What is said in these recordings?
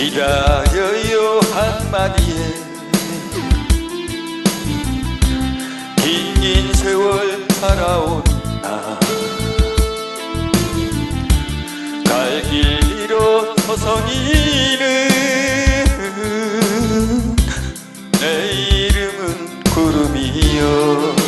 기다려요 한마디에. 긴긴 세월 살아온 나갈길 잃어 서성이는 내 이름은 구름이여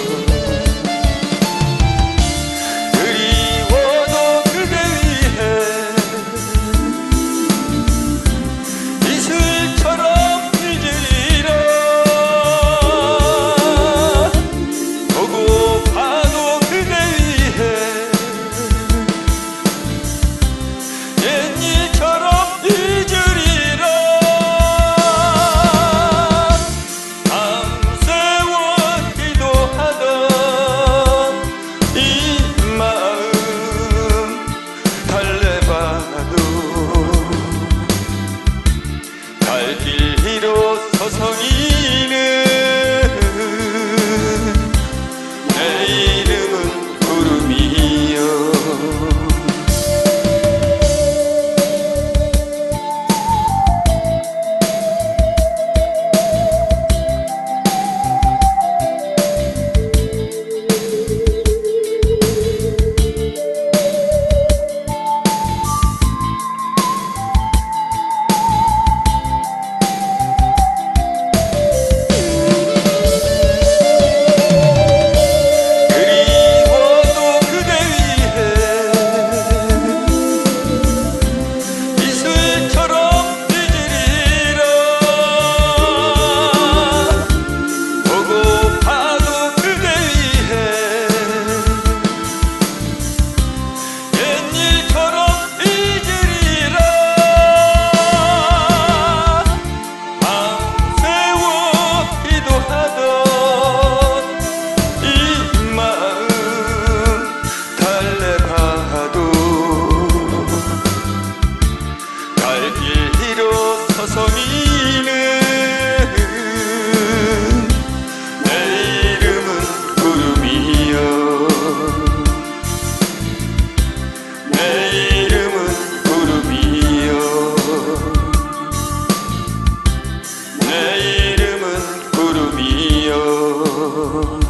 Oh.